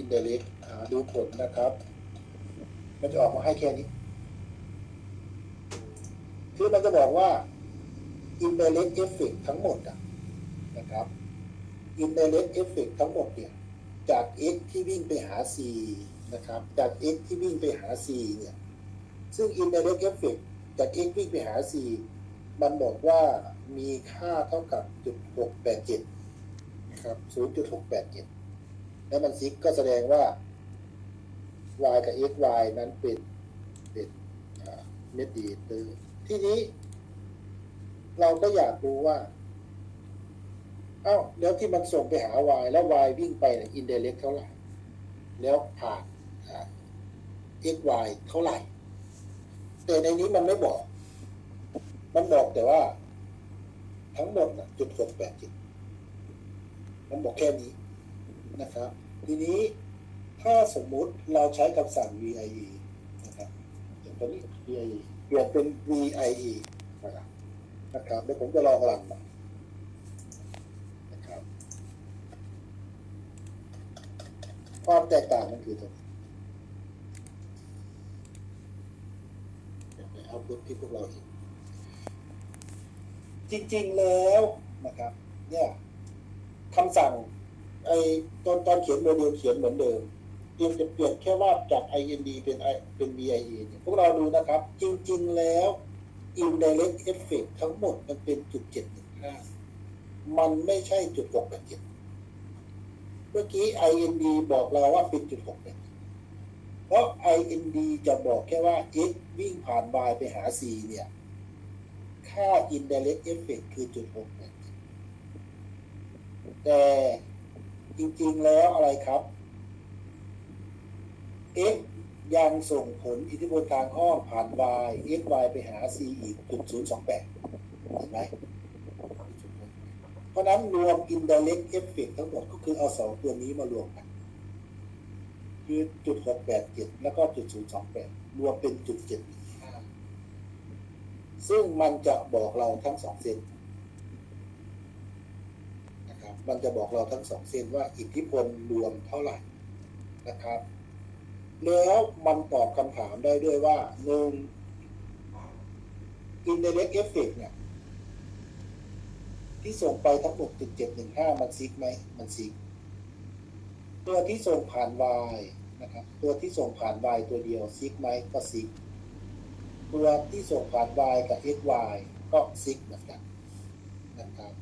indirect หาดูผลนะครับ มันจะออกมาให้แค่นี้ คือมันจะบอกว่า indirect effect ทั้งหมดอะนะครับ indirect effect ทั้งหมดเนี่ยจาก x ที่วิ่งไปหา c นะครับ จาก x ที่วิ่งไปหา c เนี่ย ซึ่ง indirect effect จาก x วิ่งไปหา c มันบอกว่ามีค่าเท่ากับจุดหกแปดเจ็ดนะครับศูนย์จุดหกแปดเจ็ด แล้วมันซิกก็แสดงว่า y กับ x y นั้นเป็นเป็นเม็ดดีเตอร์ทีนี้ เราก็อยากรู้ว่า เอ้า แล้วที่มันส่งไปหา y แล้ว y วิ่งไปเนี่ย indirect เท่าไหร่ แล้วผ่าน x y เท่าไหร่ แต่ในนี้มันไม่บอก มันบอกแต่ว่า ทั้งหมดนะจุดหกแปดจิตมันบอกแค่นี้ นะครับ ทีนี้ถ้าสมมุติเราใช้คำสั่ง VIE นะครับอย่างตัวนี้ VIE เปลี่ยนเป็น VIE นะครับนะครับเดี๋ยวผมจะลองรันมนะครับ ความแตกต่างมันคือตรงนี้เดี๋ยวไปเอาพุทที่พวกเราเห็นจริง ๆ แล้วนะครับ เนี่ยคำสั่ง ไอ้ตอนตอนเขียนโมเดลเขียนเหมือนเดิมเพียงจะเปลี่ยนแค่ว่าจาก IND เป็น I เป็น VIE เนี่ยพวกเราดูนะครับ จริง ๆ แล้ว indirect effect ทั้งหมดมันเป็นจุดเจ็ดหนึ่งห้ามันไม่ใช่จุดหกแปดเจ็ดเมื่อกี้ IND บอกเราว่าเป็นจุดหกแปดเพราะ IND จะบอกแค่ว่า x วิ่งผ่าน y ไปหา c เนี่ย ค่า indirect effect คือจุดหกแปดแต่ จริงๆแล้วอะไรครับ x ยังส่งผลอิทธิพลทางอ้อมผ่าน y x y ไปหา c อีกจุดศูนย์สองแปดเห็นไหมเพราะนั้นรวม indirect effect ทั้งหมดก็คือเอาสองตัวนี้มารวมกัน คือจุดหกแปดเจ็ดแล้วก็จุดศูนย์สองแปดรวมเป็นจุดเจ็ดซึ่งมันจะบอกเราทั้งสองเส้น มันจะบอกเราทั้งสองเส้นว่าอิทธิพลรวมเท่าไหร่นะครับ แล้วมันตอบคำถามได้ด้วยว่าหนึ่ง indirect effect เนี่ย ที่ส่งไปทั้งหมดจุดเจ็ดหนึ่งห้ามันซิกไหม มันซิก ตัวที่ส่งผ่าน y นะครับ ตัวที่ส่งผ่าน y ตัวเดียวซิกไหมก็ซิก ตัวที่ส่งผ่าน y กับ xy ก็ซิกเหมือนกันนะครับ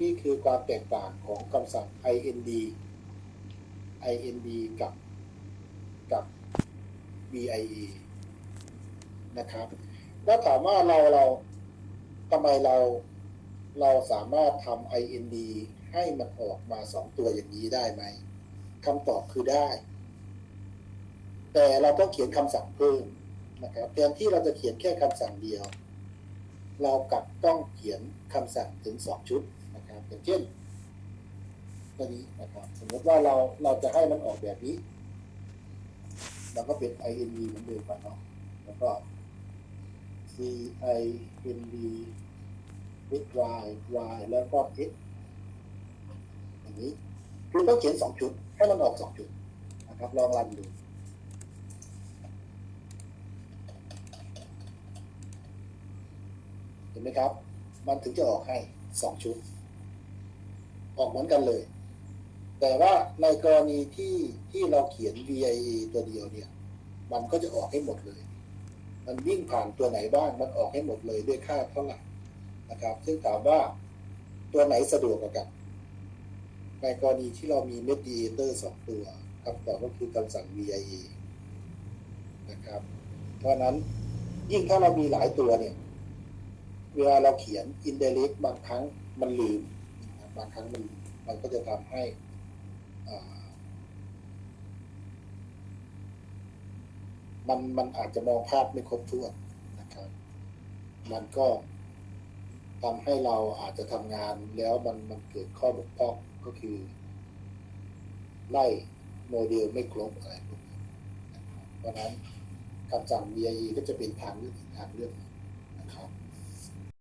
นี่คือความแตกต่างของคำสั่ง ind ind กับกับ vie นะครับ แล้วถามว่าเราเราทำไมเราเราสามารถทำ ind ให้มันออกมาสองตัวอย่างนี้ได้ไหมคำตอบคือได้ แต่เราต้องเขียนคำสั่งเพิ่มนะครับแทนที่เราจะเขียนแค่คำสั่งเดียว เรากลับต้องเขียนคำสั่งถึงสองชุดนะครับอย่างเช่นตัวนี้นะครับสมมติว่าเราเราจะให้มันออกแบบนี้ เราก็เป็น ind เหมือนเดิมก่อนเนาะแล้วก็ cind x y y แล้วก็ x อย่างนี้คือต้องเขียนสองชุด ให้มันออกสองชุดนะครับลองรันดู เห็น ไหมครับ มันถึงจะออกให้สองชุด ออกเหมือนกันเลย แต่ว่าในกรณีที่ที่เราเขียน VIE ตัวเดียวเนี่ย มันก็จะออกให้หมดเลย มันวิ่งผ่านตัวไหนบ้าง มันออกให้หมดเลยด้วยค่าเท่าไหร่นะครับ ซึ่งถามว่าตัวไหนสะดวกกว่ากัน ในกรณีที่เรามี mediator สองตัวคำตอบก็คือคำสั่ง VIE นะครับ เพราะนั้นยิ่งถ้าเรามีหลายตัวเนี่ย เวลาเราเขียน indirect บางครั้งมันลืมนะครับบางครั้งมันมันก็จะทำให้มันมันอาจจะมองภาพไม่ครบถ้วนนะครับ มันก็ทำให้เราอาจจะทำงานแล้วมันมันเกิดข้อบกพร่องก็คือ ไล่โมเดลไม่ครบอะไรพวกนี้เพราะนั้นคำสั่ง VIE ก็จะเป็นทางเลือกอีกทางเลือกหนึ่ง